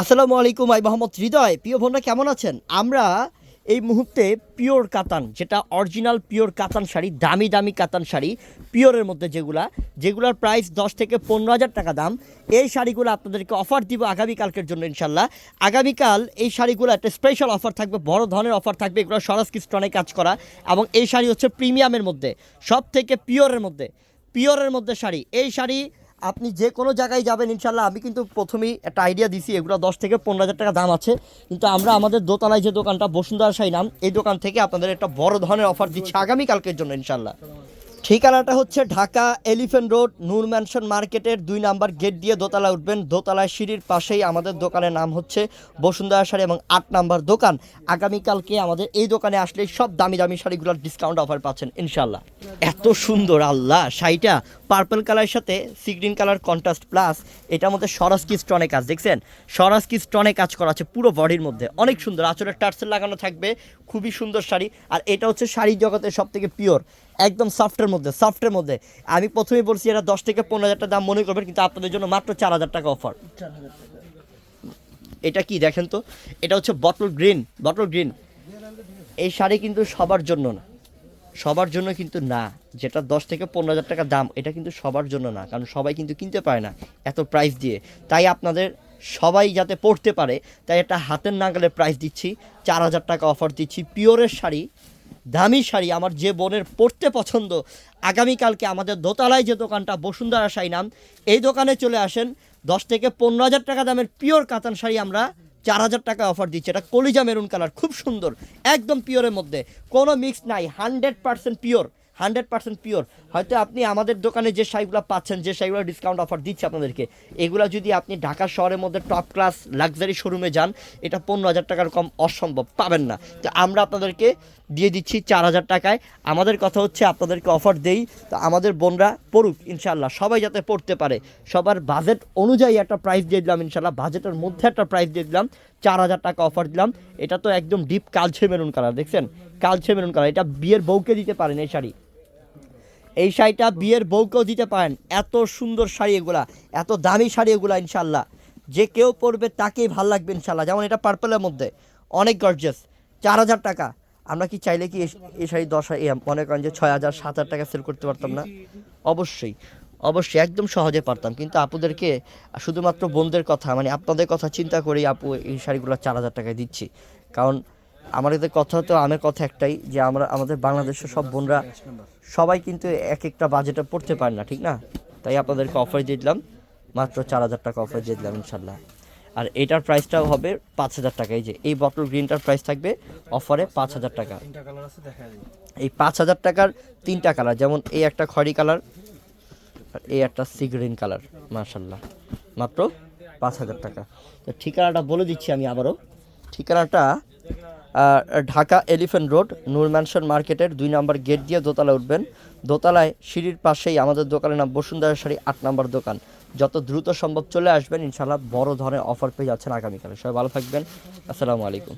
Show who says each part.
Speaker 1: আসসালামু আলাইকুম, আই মোহাম্মদ হৃদয়। প্রিয় বোনরা, কেমন আছেন? আমরা এই মুহূর্তে পিওর কাতান, যেটা অরিজিনাল পিওর কাতান শাড়ি, দামি দামি কাতান শাড়ি, পিওরের মধ্যে যেগুলা, যেগুলোর প্রাইস দশ থেকে পনেরো হাজার টাকা দাম। এই শাড়িগুলো আপনাদেরকে অফার দিব আগামীকালকের জন্য, ইনশাল্লাহ। আগামীকাল এই শাড়িগুলো একটা স্পেশাল অফার থাকবে, বড় ধরনের অফার থাকবে, এগুলো সরাসরি স্টনে কাজ করা, এবং এই শাড়ি হচ্ছে প্রিমিয়ামের মধ্যে সব থেকে পিওরের মধ্যে পিওরের মধ্যে শাড়ি। এই শাড়ি আপনি যে কোনো জায়গায় যাবেন, ইনশাল্লাহ আমি কিন্তু প্রথমেই একটা আইডিয়া দিছি, এগুলো দশ থেকে পনেরো হাজার টাকা দাম আছে। কিন্তু আমরা আমাদের দোতলায় যে দোকানটা, বসুন্ধরা সাই নাম, এই দোকান থেকে আপনাদের একটা বড় ধরনের অফার দিচ্ছি আগামীকালকের জন্য, ইনশাল্লাহ। ঠিকানাটা হচ্ছে Dhaka elephant road, Noor mansion মার্কেটের দুই নাম্বার গেট দিয়ে দোতলা উঠবেন। দোতলায় সিঁড়ির পাশেই আমাদের দোকানের নাম হচ্ছে বসুন্ধরা শাড়ি এবং আট নাম্বার দোকান। আগামীকালকে আমাদের এই দোকানে আসলে সব দামি দামি শাড়িগুলোর ডিসকাউন্ট অফার পাচ্ছেন, ইনশাল্লাহ। এত সুন্দর, আল্লাহ, শাড়িটা পার্পল কালারের সাথে sea green colour contrast plus এটার মধ্যে সরাসকি স্টনে কাজ, দেখছেন? সরাসকি স্টনে কাজ করা আছে পুরো বডির মধ্যে, অনেক সুন্দর আচরের টার্সেল লাগানো থাকবে, খুবই সুন্দর শাড়ি, আর এটা হচ্ছে শাড়ি জগতের সব থেকে পিওর একদম সফটের মধ্যে সফটের মধ্যে, আমি প্রথমেই বলছি এটা দশ থেকে পনেরো হাজার টাকা দাম মনে করবেন, কিন্তু আপনাদের জন্য মাত্র চার হাজার টাকা অফার এটা কি দেখেন তো? এটা হচ্ছে বটল গ্রিন বটল গ্রিন এই শাড়ি কিন্তু সবার জন্য না। সবার জন্য কিন্তু না। যেটা দশ থেকে পনেরো হাজার টাকা দাম, এটা কিন্তু সবার জন্য না, কারণ সবাই কিন্তু কিনতে পারে না এত প্রাইস দিয়ে। তাই আপনাদের সবাই যাতে পড়তে পারে, তাই একটা হাতের নাগালে প্রাইস দিচ্ছি, চার হাজার টাকা অফার দিচ্ছি পিওরের শাড়ি, দামি শাড়ি, আমার যে বোনের পড়তে পছন্দ। আগামীকালকে আমাদের দোতলায় যে দোকানটা, বসুন্ধরা শাড়ি নাম, এই দোকানে চলে আসেন। দশ থেকে পনেরো হাজার টাকা দামের পিওর কাতান শাড়ি আমরা চার হাজার টাকা অফার দিচ্ছে। এটা কলিজা মেরুন কালার খুব সুন্দর, একদম পিওরের মধ্যে। কোনো মিক্স নাই hundred percent pure hundred percent pure. হয়তো আপনি আমাদের দোকানে যে শাড়িগুলো পাচ্ছেন, যে শাড়িগুলো ডিসকাউন্ট অফার দিচ্ছে আপনাদেরকে, এগুলো যদি আপনি ঢাকা শহরের মধ্যে টপ ক্লাস লাক্সারি শোরুমে যান, এটা পনেরো হাজার টাকার কম অসম্ভব, পাবেন না। তো আমরা আপনাদেরকে দিয়ে দিচ্ছি চার হাজার টাকায়। আমাদের কথা হচ্ছে আপনাদেরকে অফার দেই। তো আমাদের বোনরা পড়ুক ইনশাল্লাহ সবাই যাতে পড়তে পারে। সবার বাজেট অনুযায়ী একটা প্রাইস দিয়ে দিলাম ইনশাল্লাহ বাজেটের মধ্যে একটা প্রাইস দিয়ে দিলাম, চার হাজার টাকা অফার দিলাম। এটা তো একদম ডিপ কালছে মেরুন কালার দেখছেন? কালছে মেরুন কালার এটা বিয়ের বউকে দিতে পারেন এই শাড়ি। এই শাড়িটা বিয়ের বউকেও দিতে পারেন। এত সুন্দর শাড়ি এগুলা, এত দামি শাড়ি এগুলা ইনশাল্লাহ যে কেউ পরবে তাকেই ভালো লাগবে ইনশাল্লাহ যেমন এটা পার্পলের মধ্যে, অনেক গর্জেস চার হাজার টাকা। আমরা কি চাইলে কি এই- শাড়ি দশ মনে করেন যে ছয় হাজার, সাত হাজার টাকা সেল করতে পারতাম না? অবশ্যই অবশ্যই, একদম সহজে পারতাম। কিন্তু আপুদেরকে, শুধুমাত্র বোনদের কথা মানে আপনাদের কথা চিন্তা করেই আপু এই শাড়িগুলো চার হাজার টাকায় দিচ্ছি। কারণ আমাদের কথা তো আমার কথা একটাই যে আমরা আমাদের বাংলাদেশের সব বোনরা সবাই কিন্তু এক একটা বাজেটে পড়তে পারে না ঠিক না? তাই আপনাদেরকে অফার দিয়ে দিলাম মাত্র চার হাজার টাকা অফার দিয়ে দিলাম ইনশাল্লাহ। আর এটার প্রাইসটাও হবে পাঁচ হাজার টাকা এই যে এই বটল গ্রিনটার প্রাইস থাকবে অফারে পাঁচ হাজার টাকা। এই পাঁচ হাজার টাকার তিনটা কালার যেমন এই একটা খয়রি কালার আর এই একটা সি গ্রিন কালার মার্শাল্লাহ মাত্র পাঁচ হাজার টাকা। তো ঠিকানাটা বলে দিচ্ছি আমি আবারও। ঠিকানাটা Dhaka elephant road, Noor mansion মার্কেটের দুই নম্বর গেট দিয়ে দোতলা উঠবেন। দোতলায় সিঁড়ির পাশেই আমাদের দোকানের নাম বসুন্ধরা শাড়ি আট নম্বর দোকান। যত দ্রুত সম্ভব চলে আসবেন ইনশাল্লাহ বড় ধরনের অফার পেয়ে যাচ্ছেন আগামীকালে। সবাই ভালো থাকবেন। আসসালামু আলাইকুম।